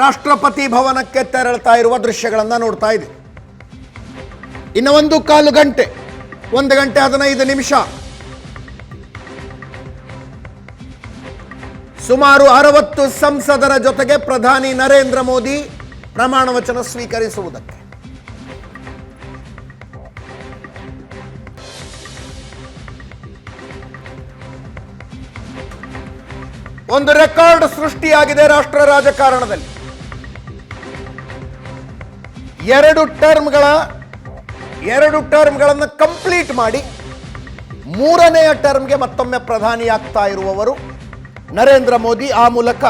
ರಾಷ್ಟ್ರಪತಿ ಭವನಕ್ಕೆ ತೆರಳ್ತಾ ಇರುವ ದೃಶ್ಯಗಳನ್ನು ನೋಡ್ತಾ ಇದೆ ಇನ್ನು ಒಂದು ಕಾಲು ಗಂಟೆ, ಒಂದು ಗಂಟೆ ಹದಿನೈದು ನಿಮಿಷ. ಸುಮಾರು ಅರವತ್ತು ಸಂಸದರ ಜೊತೆಗೆ ಪ್ರಧಾನಿ ನರೇಂದ್ರ ಮೋದಿ ಪ್ರಮಾಣ ವಚನ ಸ್ವೀಕರಿಸುವುದಕ್ಕೆ. ಒಂದು ರೆಕಾರ್ಡ್ ಸೃಷ್ಟಿಯಾಗಿದೆ ರಾಷ್ಟ್ರ ರಾಜಕಾರಣದಲ್ಲಿ. ಎರಡು ಟರ್ಮ್ಗಳ, ಎರಡು ಟರ್ಮ್ಗಳನ್ನು ಕಂಪ್ಲೀಟ್ ಮಾಡಿ ಮೂರನೆಯ ಟರ್ಮ್ಗೆ ಮತ್ತೊಮ್ಮೆ ಪ್ರಧಾನಿಯಾಗ್ತಾ ಇರುವವರು ನರೇಂದ್ರ ಮೋದಿ. ಆ ಮೂಲಕ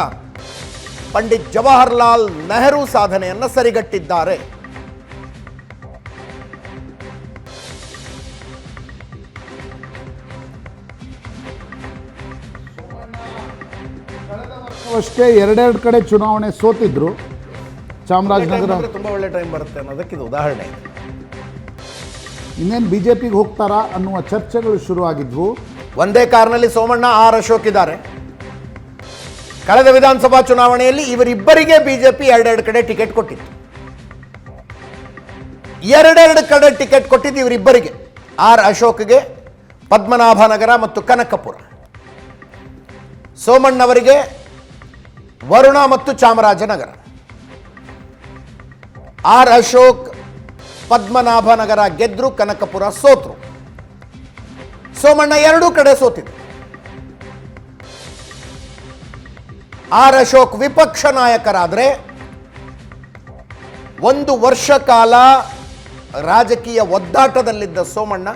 ಪಂಡಿತ್ ಜವಾಹರ್ಲಾಲ್ ನೆಹರು ಸಾಧನೆಯನ್ನು ಸರಿಗಟ್ಟಿದ್ದಾರೆ. ಅಷ್ಟೇ ಎರಡೆರಡು ಕಡೆ ಚುನಾವಣೆ ಸೋತಿದ್ರು. ಚಾಮರಾಜನಗರ. ತುಂಬಾ ಒಳ್ಳೆ ಟೈಮ್ ಬರುತ್ತೆ ಅನ್ನೋದಕ್ಕೆ ಇದು ಉದಾಹರಣೆ. ಇನ್ನೇನು ಬಿ ಜೆ ಪಿಗೆ ಹೋಗ್ತಾರಾ ಅನ್ನುವ ಚರ್ಚೆಗಳು ಶುರುವಾಗಿದ್ವು. ಒಂದೇ ಕಾರ್ನಲ್ಲಿ ಸೋಮಣ್ಣ ಆರ್ ಅಶೋಕ್ ಇದ್ದಾರೆ. ಕಳೆದ ವಿಧಾನಸಭಾ ಚುನಾವಣೆಯಲ್ಲಿ ಇವರಿಬ್ಬರಿಗೆ ಬಿಜೆಪಿ ಎರಡೆರಡು ಕಡೆ ಟಿಕೆಟ್ ಕೊಟ್ಟಿತ್ತು. ಎರಡೆರಡು ಕಡೆ ಟಿಕೆಟ್ ಕೊಟ್ಟಿದ್ದು ಇವರಿಬ್ಬರಿಗೆ. ಆರ್ ಅಶೋಕ್ಗೆ ಪದ್ಮನಾಭನಗರ ಮತ್ತು ಕನಕಪುರ. ಸೋಮಣ್ಣವರಿಗೆ ವರುಣ ಮತ್ತು ಚಾಮರಾಜನಗರ. ಆರ್ ಅಶೋಕ್ ಪದ್ಮನಾಭನಗರ ಗೆದ್ರು ಕನಕಪುರ ಸೋತ್ರು. ಸೋಮಣ್ಣ ಎರಡೂ ಕಡೆ ಸೋತಿದ್ರು. ಆರ್ ಅಶೋಕ್ ವಿಪಕ್ಷ ನಾಯಕರಾದರೆ ಒಂದು ವರ್ಷ ಕಾಲ ರಾಜಕೀಯ ಒದ್ದಾಟದಲ್ಲಿದ್ದ ಸೋಮಣ್ಣ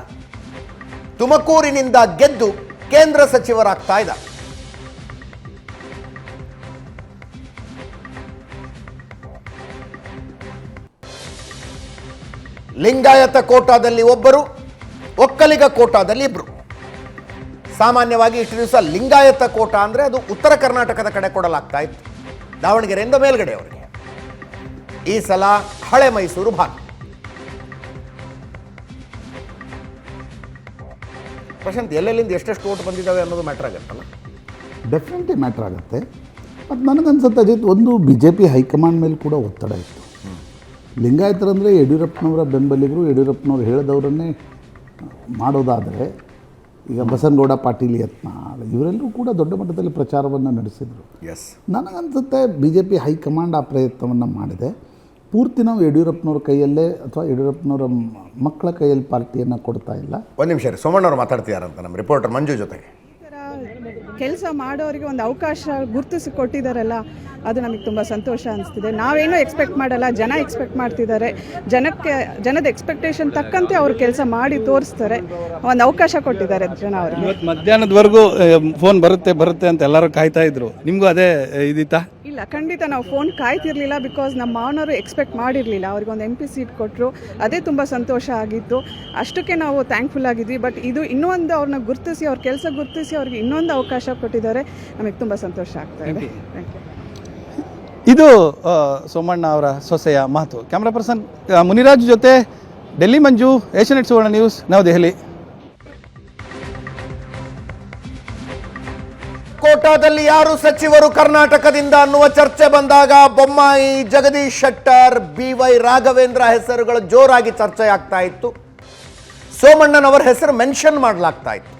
ತುಮಕೂರಿನಿಂದ ಗೆದ್ದು ಕೇಂದ್ರ ಸಚಿವರಾಗ್ತಾ ಇದ್ದಾರೆ ಲಿಂಗಾಯತ ಕೋಟಾದಲ್ಲಿ ಒಬ್ಬರು, ಒಕ್ಕಲಿಗ ಕೋಟಾದಲ್ಲಿ ಇಬ್ಬರು ಸಾಮಾನ್ಯವಾಗಿ ಇಷ್ಟು ದಿವಸ ಲಿಂಗಾಯತ ಕೋಟ ಅಂದರೆ ಅದು ಉತ್ತರ ಕರ್ನಾಟಕದ ಕಡೆ ಕೊಡಲಾಗ್ತಾ ಇತ್ತು. ದಾವಣಗೆರೆಯಿಂದ ಮೇಲ್ಗಡೆ ಅವರಿಗೆ ಈ ಸಲ ಹಳೆ ಮೈಸೂರು ಭಾಗ. ಪ್ರಶಾಂತ್, ಎಲ್ಲೆಲ್ಲಿಂದ ಎಷ್ಟೆಷ್ಟು ಓಟ್ ಬಂದಿದ್ದಾವೆ ಅನ್ನೋದು ಮ್ಯಾಟ್ರ್ ಆಗುತ್ತಲ್ಲ? ಡೆಫಿನೆಟ್ಲಿ ಮ್ಯಾಟ್ರ್ ಆಗುತ್ತೆ. ಮತ್ತು ನನಗನ್ಸುತ್ತೆ ಅಜಿತ್, ಒಂದು ಬಿ ಜೆ ಪಿ ಹೈಕಮಾಂಡ್ ಮೇಲೆ ಕೂಡ ಒತ್ತಡ ಇತ್ತು. ಲಿಂಗಾಯತರಂದರೆ ಯಡಿಯೂರಪ್ಪನವರ ಬೆಂಬಲಿಗರು ಯಡಿಯೂರಪ್ಪನವ್ರು ಹೇಳಿದವರನ್ನೇ ಮಾಡೋದಾದರೆ ಈಗ ಬಸನಗೌಡ ಪಾಟೀಲ್ ಯತ್ನ ಇವರೆಲ್ಲರೂ ಕೂಡ ದೊಡ್ಡ ಮಟ್ಟದಲ್ಲಿ ಪ್ರಚಾರವನ್ನು ನಡೆಸಿದರು. ಎಸ್ ನನಗನ್ಸುತ್ತೆ ಬಿ ಜೆ ಪಿ ಹೈಕಮಾಂಡ್ ಆ ಪ್ರಯತ್ನವನ್ನು ಮಾಡಿದೆ. ಪೂರ್ತಿ ನಾವು ಯಡಿಯೂರಪ್ಪನವ್ರ ಕೈಯಲ್ಲೇ ಅಥವಾ ಯಡಿಯೂರಪ್ಪನವರ ಮಕ್ಕಳ ಕೈಯಲ್ಲಿ ಪಾರ್ಟಿಯನ್ನು ಕೊಡ್ತಾ ಇಲ್ಲ. ಒಂದು ನಿಮಿಷ ರೀ ಸೋಮಣ್ಣವ್ರು ಮಾತಾಡ್ತಿದಾರಂತ ನಮ್ಮ ರಿಪೋರ್ಟರ್ ಮಂಜು ಜೊತೆಗೆ. ಕೆಲಸ ಮಾಡೋರಿಗೆ ಒಂದು ಅವಕಾಶ ಗುರುತಿಸಿ ಕೊಟ್ಟಿದ್ದಾರಲ್ಲ ಅದು ನಮಗೆ ತುಂಬ ಸಂತೋಷ ಅನಿಸ್ತಿದೆ. ನಾವೇನೂ ಎಕ್ಸ್ಪೆಕ್ಟ್ ಮಾಡಲ್ಲ ಜನ ಎಕ್ಸ್ಪೆಕ್ಟ್ ಮಾಡ್ತಿದ್ದಾರೆ. ಜನಕ್ಕೆ ಜನದ ಎಕ್ಸ್ಪೆಕ್ಟೇಷನ್ ತಕ್ಕಂತೆ ಅವರು ಕೆಲಸ ಮಾಡಿ ತೋರಿಸ್ತಾರೆ. ಒಂದು ಅವಕಾಶ ಕೊಟ್ಟಿದ್ದಾರೆ ಜನ ಅವರಿಗೆ. ಇವತ್ತು ಮಧ್ಯಾಹ್ನದವರೆಗೂ ಫೋನ್ ಬರುತ್ತೆ ಬರುತ್ತೆ ಅಂತ ಎಲ್ಲರೂ ಕಾಯ್ತಾ ಇದ್ರು. ನಿಮಗೂ ಅದೇ ಇದಿತ್ತಾ? ಇಲ್ಲ ಖಂಡಿತ ನಾವು ಫೋನ್ ಕಾಯ್ತಿರ್ಲಿಲ್ಲ ಬಿಕಾಸ್ ನಮ್ಮ ಮಾವನವರು ಎಕ್ಸ್ಪೆಕ್ಟ್ ಮಾಡಿರಲಿಲ್ಲ. ಅವ್ರಿಗೆ ಒಂದು ಎಂ ಪಿ ಸೀಟ್ ಕೊಟ್ಟರು ಅದೇ ತುಂಬ ಸಂತೋಷ ಆಗಿತ್ತು. ಅಷ್ಟಕ್ಕೆ ನಾವು ಥ್ಯಾಂಕ್ಫುಲ್ ಆಗಿದ್ವಿ. ಬಟ್ ಇದು ಇನ್ನೊಂದು ಅವ್ರನ್ನ ಗುರುತಿಸಿ ಅವ್ರ ಕೆಲಸ ಗುರುತಿಸಿ ಅವ್ರಿಗೆ ಇನ್ನೊಂದು ಅವಕಾಶ ಕೊಟ್ಟಿದ್ದಾರೆ. ನಮಗೆ ತುಂಬ ಸಂತೋಷ ಆಗ್ತಾ ಇದೆ. ಥ್ಯಾಂಕ್ ಯು ಇದು ಸೋಮಣ್ಣ ಅವರ ಸೊಸೆಯ ಮಾತು. ಕ್ಯಾಮ್ರಾ ಪರ್ಸನ್ ಮುನಿರಾಜ್ ಜೊತೆ ಡೆಲ್ಲಿ ಮಂಜು, ಏಷ್ಯನೆಟ್ ಸುವರ್ಣ ನ್ಯೂಸ್, ನವದೆಹಲಿ. ಕೋಟಾದಲ್ಲಿ ಯಾರು ಸಚಿವರು ಕರ್ನಾಟಕದಿಂದ ಅನ್ನುವ ಚರ್ಚೆ ಬಂದಾಗ ಬೊಮ್ಮಾಯಿ, ಜಗದೀಶ್ ಶೆಟ್ಟರ್, ಬಿ ವೈ ರಾಘವೇಂದ್ರ ಹೆಸರುಗಳು ಜೋರಾಗಿ ಚರ್ಚೆ ಆಗ್ತಾ ಇತ್ತು. ಸೋಮಣ್ಣನವರ ಹೆಸರು ಮೆನ್ಷನ್ ಮಾಡಲಾಗ್ತಾ ಇತ್ತು.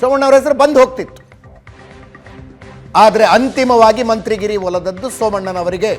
ಸೋಮಣ್ಣವರ ಹೆಸರು ಬಂದು ಹೋಗ್ತಿತ್ತು. ಆದರೆ ಅಂತಿಮವಾಗಿ ಮಂತ್ರಿಗಿರಿ ಒಲದದ್ದು ಸೋಮಣ್ಣನವರಿಗೆ.